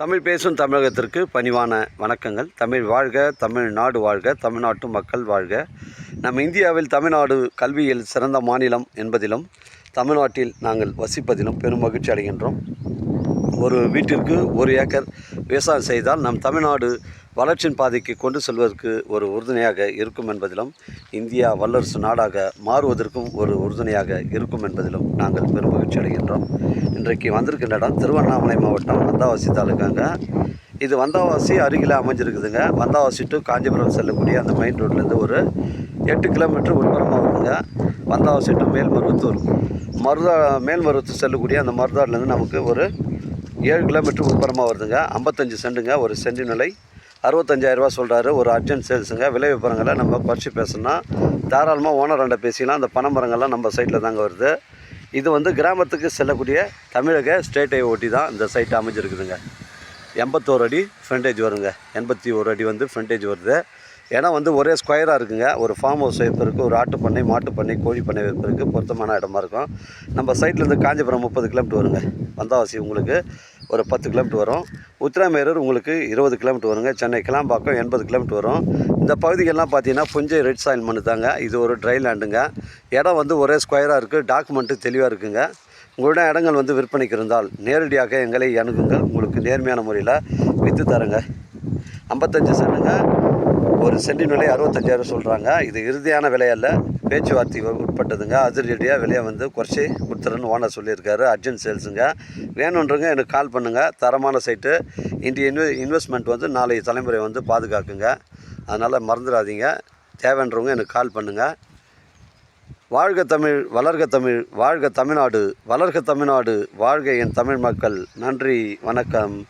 தமிழ் பேசும் தமிழகத்திற்கு பணிவான வணக்கங்கள். தமிழ் வாழ்க தமிழ்நாடு வாழ்க தமிழ்நாட்டு மக்கள் வாழ்க. நம் இந்தியாவில் தமிழ்நாடு கல்வியில் சிறந்த மாநிலம் என்பதிலும் தமிழ்நாட்டில் நாங்கள் வசிப்பதிலும் பெரும் மகிழ்ச்சி அடைகின்றோம். ஒரு வீட்டிற்கு ஒரு ஏக்கர் விவசாயம் செய்தால் நம் தமிழ்நாடு வளர்ச்சியின் பாதைக்கு கொண்டு செல்வதற்கு ஒரு உறுதுணையாக இருக்கும் என்பதிலும் இந்தியா வல்லரசு நாடாக மாறுவதற்கும் ஒரு உறுதுணையாக இருக்கும் என்பதிலும் நாங்கள் பெரும் மகிழ்ச்சி அடைகின்றோம். இன்றைக்கு வந்திருக்கின்ற இடம் திருவண்ணாமலை மாவட்டம் வந்தாவாசி தாலுக்காங்க. இது வந்தாவாசி அருகில் அமைஞ்சிருக்குதுங்க. வந்தாவாசி டு காஞ்சிபுரம் செல்லக்கூடிய அந்த மெயின் ரோட்லேருந்து ஒரு எட்டு கிலோமீட்டர் உட்புறமாக வருதுங்க. வந்தாவாசி டு மேல்மருவத்தூர். மருதா மேல்மருவத்தூர் செல்லக்கூடிய அந்த மருதாட்லேருந்து நமக்கு ஒரு ஏழு கிலோமீட்டர் உட்புறமாக வருதுங்க. ஐம்பத்தஞ்சு சென்டுங்க ஒரு சென்டு நிலை அறுபத்தஞ்சாயிரரூபா சொல்கிறாரு ஒரு அர்ஜென்ட் சேல்ஸுங்க விலை விவரங்களை நம்ம குறைச்சி பேசணும்னா தாராளமாக ஓனர் பேசிக்கலாம். அந்த பனை மரங்கள்லாம் நம்ம சைட்டில் தாங்க வருது. இது வந்து கிராமத்துக்கு செல்லக்கூடிய தமிழக ஸ்டேட்டை ஓட்டி ஒட்டி தான் இந்த சைட் அமைஞ்சிருக்குதுங்க. எண்பத்தோரு அடி ஃப்ரண்டேஜ் வருங்க. எண்பத்தி ஒரு அடி வந்து ஃப்ரண்டேஜ் வருது. இடம் வந்து ஒரே ஸ்கொயராக இருக்குங்க. ஒரு ஃபார்ம் ஹவுஸ் வைப்பதற்கு ஒரு ஆட்டு பண்ணை மாட்டு பண்ணை கோழி பண்ணை வைப்பதற்கு பொருத்தமான இடமா இருக்கும். நம்ம சைட்லேருந்து காஞ்சிபுரம் முப்பது கிலோமீட்டர் வருங்க. வந்தாவாசி உங்களுக்கு ஒரு பத்து கிலோமீட்டர் வரும். உத்திராமேரூர் உங்களுக்கு இருபது கிலோமீட்டர் வருங்க. சென்னை கிளாம்பாக்கம் எண்பது கிலோமீட்டர் வரும். இந்த பகுதிகள்லாம் பார்த்தீங்கன்னா புஞ்சை ரெட் சாயில் மண்ணு தாங்க. இது ஒரு ட்ரை லேண்டுங்க இடம் வந்து ஒரே ஸ்கொயராக இருக்குது டாக்குமெண்ட்டு தெளிவாக இருக்குங்க. உங்களிடம் இடங்கள் வந்து விற்பனைக்கு இருந்தால் நேரடியாக எங்களை அணுகுங்கள். உங்களுக்கு நேர்மையான முறையில் விற்று தரேங்க. ஐம்பத்தஞ்சு சென்ட்டுங்க ஒரு சென்டின் விலை அறுபத்தஞ்சாயிரம் சொல்கிறாங்க இது இறுதியான விலையல்ல பேச்சுவார்த்தை உட்பட்டதுங்க அதிரடியாக விலையை வந்து குறைச்சி கொடுத்துருன்னு ஓனர் சொல்லியிருக்காரு. அர்ஜென்ட் சேல்ஸுங்க. வேணுன்றங்க எனக்கு கால் பண்ணுங்கள் தரமான சைட்டு. இன்றைய இன்வெ இன்வெஸ்ட்மெண்ட் வந்து நாளைய தலைமுறை வந்து பாதுகாக்குங்க. அதனால் மறந்துடாதீங்க. தேவைன்றவங்க எனக்கு கால் பண்ணுங்கள் வாழ்க தமிழ் வளர்க தமிழ் வாழ்க தமிழ்நாடு வளர்க தமிழ்நாடு வாழ்க என் தமிழ் மக்கள். நன்றி வணக்கம்.